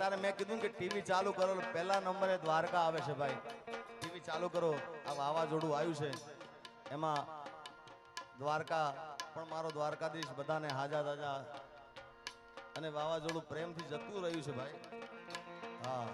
અત્યારે મેં કીધું કે ટીવી ચાલુ કરો પહેલા નંબરે દ્વારકા આવે છે ભાઈ. ટીવી ચાલુ કરો. આ વાવાઝોડું આવ્યું છે. એમાં દ્વારકા, પણ મારો દ્વારકાધીશ બધાને હાજા તાજા અને વાવાઝોડું પ્રેમથી જતું રહ્યું છે ભાઈ. હા.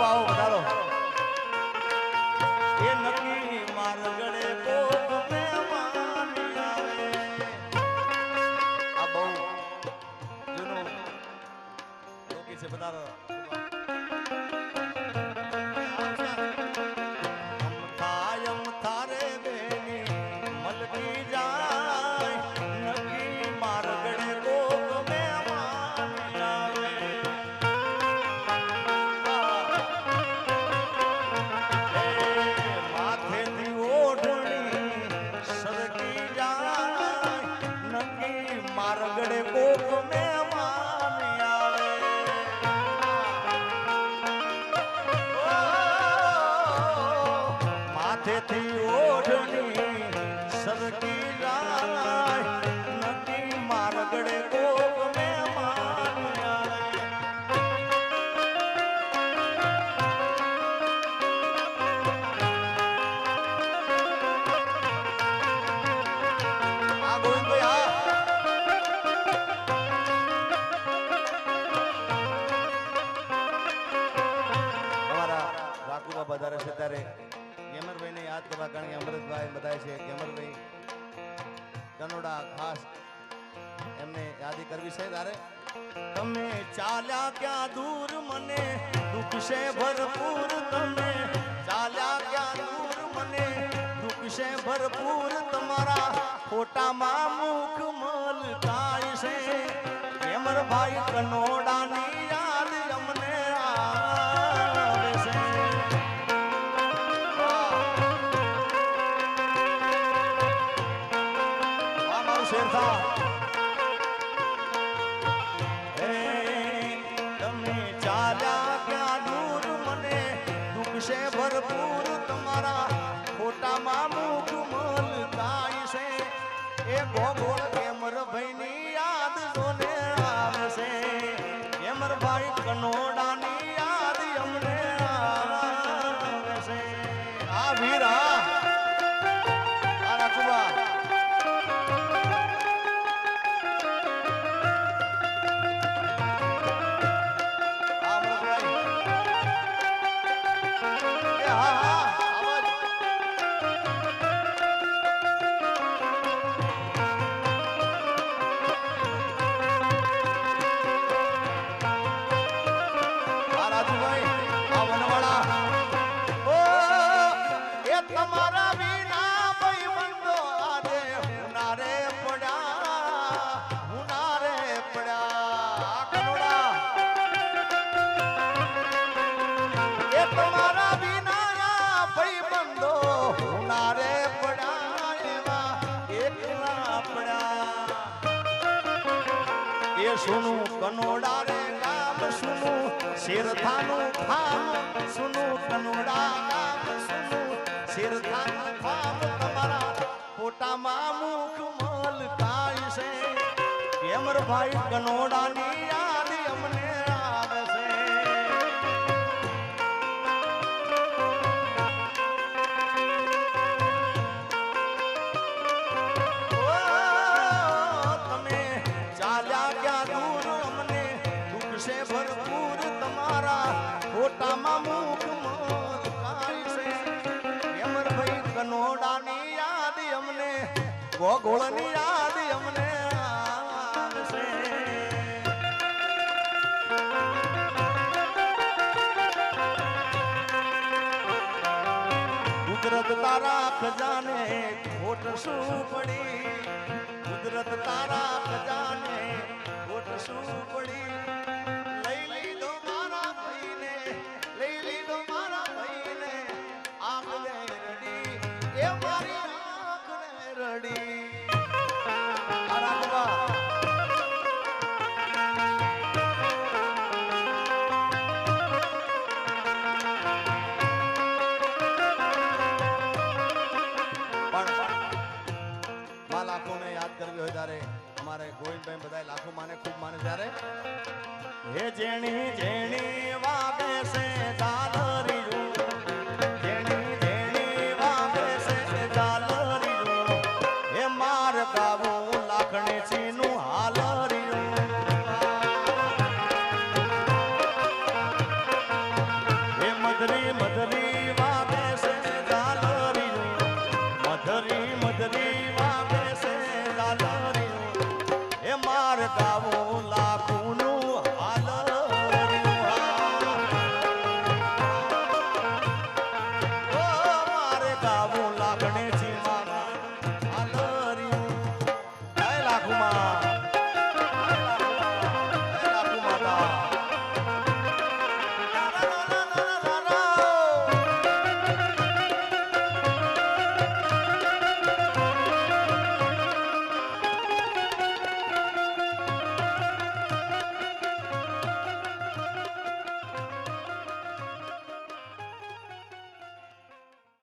બાબુ વધારો. એ નક્કી મારગડે કોક મહેમાન આવે આ બહુ જૂનું લોકી છે બધા મારગડે કોક મહેમાન વધારે ગેમરભાઈને યાદ કરવા કારણ કે અમૃતભાઈ બધા છે. ગેમરભાઈ કનોડા ખાસ એમને યાદી કરવી છે તારે? તમે ચાલ્યા ક્યાં દૂર મને? દુઃખ છે ભરપૂર તમે. ચાલ્યા ક્યાં દૂર મને? દુઃખ છે ભરપૂર તમારા ફોટામાં મુખ મલકાય છે. હેમરભાઈ કનોડાની કેમર ભાઈની યાદ જોને આવે છે કેમર ભાઈ કનોડાની કનોડા રે નામ સુનું, શેરથાનું ફામ સુનું, કનોડા નામ સુનું, શેરથાનું ફામ તમારા પોટામાં મુખ મલ કાય છે. કેમર ભાઈ કનોડાની લોટામાં મુખ હેમરભાઈ કનોડાની યાદ અમને, ગોગોળની યાદ અમને કુદરત તારા ખજાને ખોટ શું પડી? કુદરત તારા ખજાને ખોટ શું પડી? જાણે જય ગણેશ